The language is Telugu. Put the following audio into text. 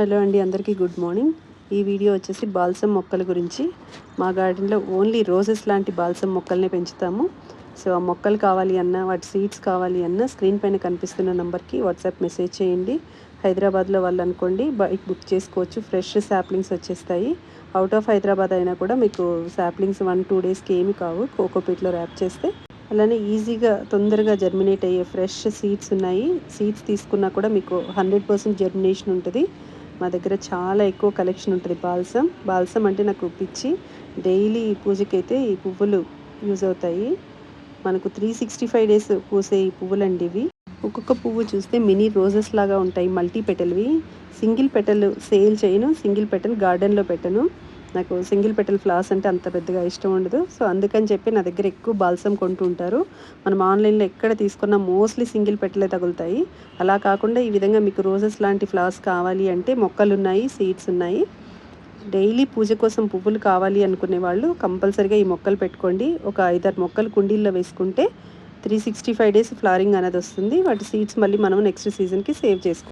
హలో అండి అందరికీ గుడ్ మార్నింగ్. ఈ వీడియో వచ్చేసి బాల్సమ్ మొక్కల గురించి. మా గార్డెన్లో ఓన్లీ రోజెస్ లాంటి బాల్సమ్ మొక్కల్ని పెంచుతాము. సో ఆ మొక్కలు కావాలి అన్నా వాటి సీడ్స్ కావాలి అన్నా స్క్రీన్ పైన కనిపిస్తున్న నెంబర్కి వాట్సాప్ మెసేజ్ చేయండి. హైదరాబాద్లో వాళ్ళు అనుకోండి బైక్ బుక్ చేసుకోవచ్చు. ఫ్రెష్ శాప్లింగ్స్ వచ్చేస్తాయి. అవుట్ ఆఫ్ హైదరాబాద్ అయినా కూడా మీకు శాప్లింగ్స్ వన్ టూ డేస్కి ఏమి కావు. కోకోపీట్లో ర్యాప్ చేస్తే. అలానే ఈజీగా తొందరగా జర్మినేట్ అయ్యే ఫ్రెష్ సీడ్స్ ఉన్నాయి. సీడ్స్ తీసుకున్నా కూడా మీకు హండ్రెడ్ పర్సెంట్ జర్మినేషన్ ఉంటుంది. మా దగ్గర చాలా ఎక్కువ కలెక్షన్ ఉంటుంది బాల్సం. బాల్సం అంటే నాకు పిచ్చి. డైలీ పూజకైతే ఈ పువ్వులు యూజ్ అవుతాయి. మనకు త్రీ సిక్స్టీ ఫైవ్ డేస్ పూసే ఈ పువ్వులు అండి ఇవి. ఒక్కొక్క పువ్వు చూస్తే మినీ రోజెస్ లాగా ఉంటాయి మల్టీ పెటల్వి సింగిల్ పెటల్ సేల్ చేయను సింగిల్ పెటల్ గార్డెన్లో పెట్టను. నాకు సింగిల్ పెటల్ ఫ్లవర్స్ అంటే అంత పెద్దగా ఇష్టం ఉండదు. సో అందుకని చెప్పి నా దగ్గర ఎక్కువ బాల్సం కొంటూ ఉంటారు. మనం ఆన్లైన్లో ఎక్కడ తీసుకున్నా మోస్ట్లీ సింగిల్ పెటలే తగులుతాయి. అలా కాకుండా ఈ విధంగా మీకు రోజెస్ లాంటి ఫ్లవర్స్ కావాలి అంటే మొక్కలు ఉన్నాయి సీడ్స్ ఉన్నాయి. డైలీ పూజ కోసం పువ్వులు కావాలి అనుకునే వాళ్ళు కంపల్సరిగా ఈ మొక్కలు పెట్టుకోండి. ఒక ఐదారు మొక్కలు కుండీల్లో వేసుకుంటే three sixty five days flowering అనేది వస్తుంది. వాటి సీడ్స్ మళ్ళీ మనం నెక్స్ట్ సీజన్కి సేవ్ చేసుకోవాలి